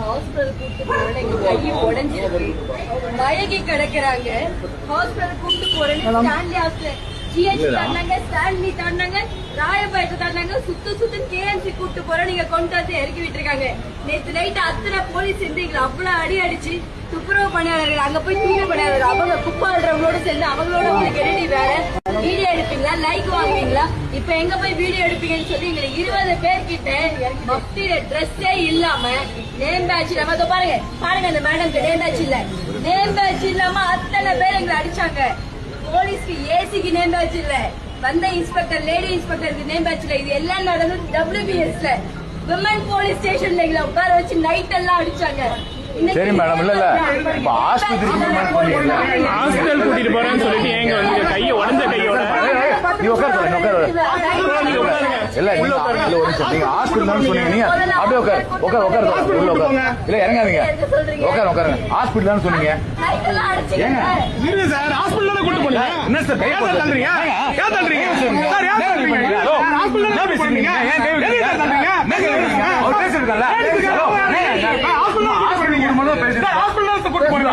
Hospital கூட்டு போறேன் எங்க கை உடைஞ்சிருக்கு மயங்கி கிடக்குறாங்க. ஹாஸ்பிடல் கூட்டு போறேன்னு ஸ்டான்லி ஹாஸ்பிடல் ஜிஹெச் தந்தாங்க ஸ்டான்லி தந்தாங்க ராயபேட்டை தந்தாங்க சுத்து சுத்து கேஎம்சி கூட்டு போறோம் நீங்க கொண்டு வந்து இறக்கி விட்டுருக்காங்க. நேத்து நைட் அத்தனை போலீஸ் சேர்ந்து எங்களை அவ்வளவு அடி அடிச்சு துப்புரவு பணியாளர்கள் அங்க போய் தூய்மை பணியாளர்கள் அவங்க குப்பாடுறவங்களோட சேர்ந்து அவங்களோட உங்களுக்கு என்னடி வேலை? வீடியோ எடுப்பீங்களா லைக் வாங்குவீங்களா? இப்ப எங்க போய் வீடியோ எடுப்பீங்கன்னு சொல்லி எங்களை இருபது பேர் கிட்ட மப்டியில ட்ரெஸ்ஸே இல்லாம நேம் பேட்ச் இல்லாம பாருங்க பாருங்க அந்த மேடம்க்கு நேம் பேட்ச் இல்ல. நேம் பேட்ச் இல்லாம அத்தனை பேர் எங்களை அடிச்சாங்க. போலீஸ்க்கு ஏசிக்கு நேம் பேட்ச் இல்ல. வந்த இன்ஸ்பெக்டர் லேடி இன்ஸ்பெக்டருக்கு நேம் பேட்ச் இல்ல. இது எல்லாம் நடந்தது டபிள்யூபிஎஸ்ல விமன் போலீஸ் ஸ்டேஷன்ல எங்களை உட்கார வச்சு நைட் எல்லாம் அடிச்சாங்க. சரி மேடம் இல்ல இல்ல. இப்ப ஆஸ்பத்திரிக்கு ஹாஸ்பிட்டல் கூட்டிட்டு போறேன்னு சொல்லிட்டு ஏங்க வந்து கையை உடஞ்ச நீ உட்கார சொல்ல உட்கார இல்ல நீங்க இல்ல ஒரு நிமிஷம் நீங்க ஹாஸ்பிட்டல் தான் சொன்னீங்க. அப்படியே உட்கார் உட்கார் உட்கார் உள்ள உட்கார். இல்ல இறங்காதீங்க. உட்கார் உட்காருங்க ஹாஸ்பிட்டல் தான் சொன்னீங்க. இருங்க சார் ஹாஸ்பிட்டல் கூட்டு போனீங்க என்ன சார் கை ஏன் தள்ளுறீங்க? ஏன் தள்ளுறீங்க? சார், ஏன் தள்ளுறீங்க? என்ன பேசுறீங்க ஏன் கை தள்ளுறீங்க? அவர் பேசிருக்கல ஹாஸ்பிட்டல் ஹாஸ்பிட்டல் கூட்டு போறீங்க